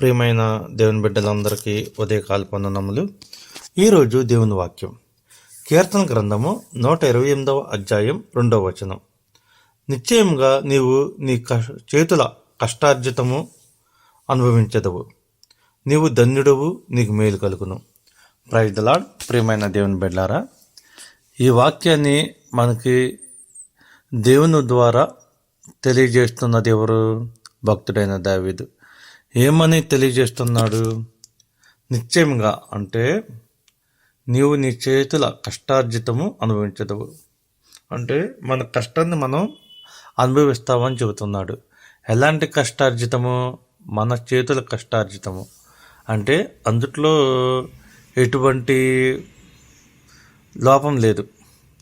ప్రియమైన దేవుని బిడ్డలందరికీ ఉదయకాల పొందనములు ఈరోజు దేవుని వాక్యం. కీర్తన గ్రంథము నూట ఇరవై ఎనిమిదవ అధ్యాయం రెండవ వచనం. నిశ్చయంగా నీవు నీ కష్ చేతుల కష్టార్జితము అనుభవించదవు. నీవు ధన్యుడవు నీకు మేలు కలుగును. ప్రైజ్ దలాడ్ ప్రియమైన దేవుని బిడ్డారా ఈ వాక్యాన్ని మనకి దేవుని ద్వారా తెలియజేస్తున్నది ఎవరు? భక్తుడైన దావీదు. ఏమని తెలియజేస్తున్నాడు? నిశ్చయంగా అంటే నీవు నీ చేతుల కష్టార్జితము అనుభవించదవు. అంటే మన కష్టాన్ని మనం అనుభవిస్తామని చెబుతున్నాడు. ఎలాంటి కష్టార్జితము? మన చేతుల కష్టార్జితము. అంటే అందుట్లో ఎటువంటి లోపం లేదు.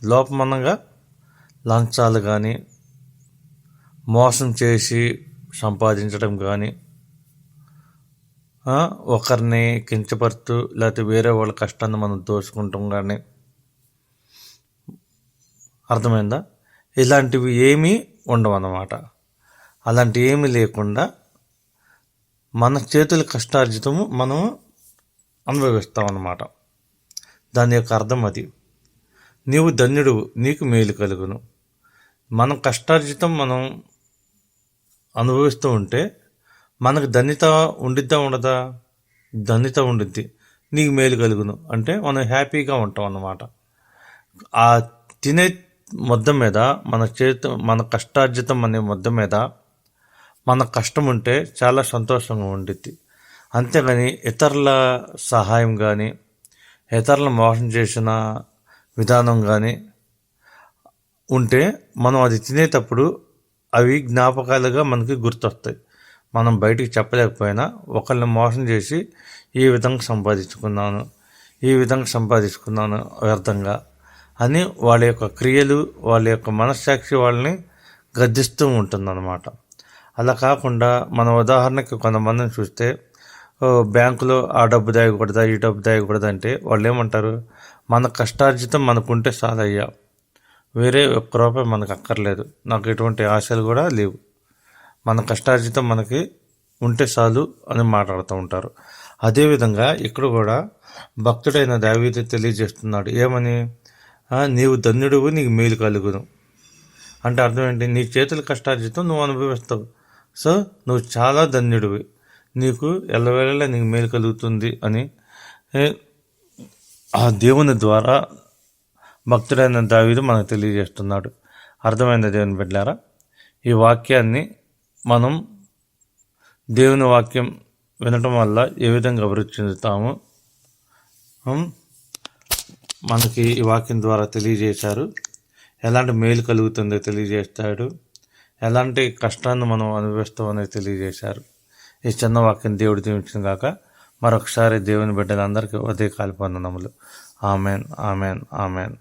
లోపం అనగా లంచాలు కానీ మోసం చేసి సంపాదించడం కానీ ఒకరిని కించపరుస్తూ లేకపోతే వేరే వాళ్ళ కష్టాన్ని మనం దోచుకుంటాం కానీ అర్థమైందా? ఇలాంటివి ఏమీ ఉండవు అన్నమాట ఏమీ లేకుండా మన చేతుల కష్టార్జితము మనం అనుభవిస్తాం అన్నమాట దాని యొక్క అర్థం అది. నీవు ధన్యుడు నీకు మేలు కలుగును. మన కష్టార్జితం మనం అనుభవిస్తూ ఉంటే మనకు ధన్యత ఉండిద్దా ఉండదా? ధన్యత ఉండిద్ది. నీకు మేలు కలుగును. అంటే మనం హ్యాపీగా ఉంటాం అన్నమాట. ఆ తినే ముద్ద మీద మన చేతి మన కష్టార్జితం అనే ముద్ద మీద మన కష్టం ఉంటే చాలా సంతోషంగా ఉండిద్ది. అంతేగాని ఇతరుల సహాయం కానీ ఇతరుల మోసం చేసిన విధానం కానీ ఉంటే మనం అది తినేటప్పుడు అవి జ్ఞాపకాలుగా మనకి గుర్తొస్తాయి. మనం బయటికి చెప్పలేకపోయినా ఒకరిని మోసం చేసి ఈ విధంగా సంపాదించుకున్నాను ఈ విధంగా సంపాదించుకున్నాను వ్యర్థంగా అని వాళ్ళ యొక్క క్రియలు వాళ్ళ యొక్క మనస్సాక్షి వాళ్ళని గద్దిస్తూ ఉంటుందన్నమాట. అలా కాకుండా మన ఉదాహరణకి కొంతమందిని చూస్తే బ్యాంకులో ఆ డబ్బు దాయకూడదా ఈ డబ్బు దాయకూడదా అంటే వాళ్ళు ఏమంటారు మన కష్టార్జితం మనకుంటే చాలయ్యా. వేరే ఒక్క రూపాయి మనకు అక్కర్లేదు. నాకు ఎటువంటి ఆశలు కూడా లేవు. మన కష్టార్జితం మనకి ఉంటే చాలు అని మాట్లాడుతూ ఉంటారు. అదేవిధంగా ఇక్కడ కూడా భక్తుడైన దావీది తెలియజేస్తున్నాడు. ఏమని? నీవు ధన్యుడువు నీకు మేలు కలుగును. అంటే అర్థం ఏంటి? నీ చేతుల కష్టార్జితం నువ్వు అనుభవిస్తావు. సో నువ్వు చాలా ధన్యుడివి. నీకు ఎల్లవేళలా నీకు మేలు కలుగుతుంది అని ఆ దేవుని ద్వారా భక్తుడైన దావీదు మనకు తెలియజేస్తున్నాడు. అర్థమైన దేవుని బిడ్డారా? ఈ వాక్యాన్ని మనం దేవుని వాక్యం వినటం వల్ల ఏ విధంగా అభివృద్ధి చెందుతాము? మనకి ఈ వాక్యం ద్వారా తెలియజేశారు. ఎలాంటి మేలు కలుగుతుందో తెలియజేస్తాడు. ఎలాంటి కష్టాన్ని మనం అనుభవిస్తామనేది తెలియజేశారు. ఈ చిన్న వాక్యం దేవుడు దీవించిన కాక మరొకసారి దేవుని బిడ్డలందరికీ ఉదయ కాలిపొందనములు ఆమెన్ ఆమెన్ ఆమెన్.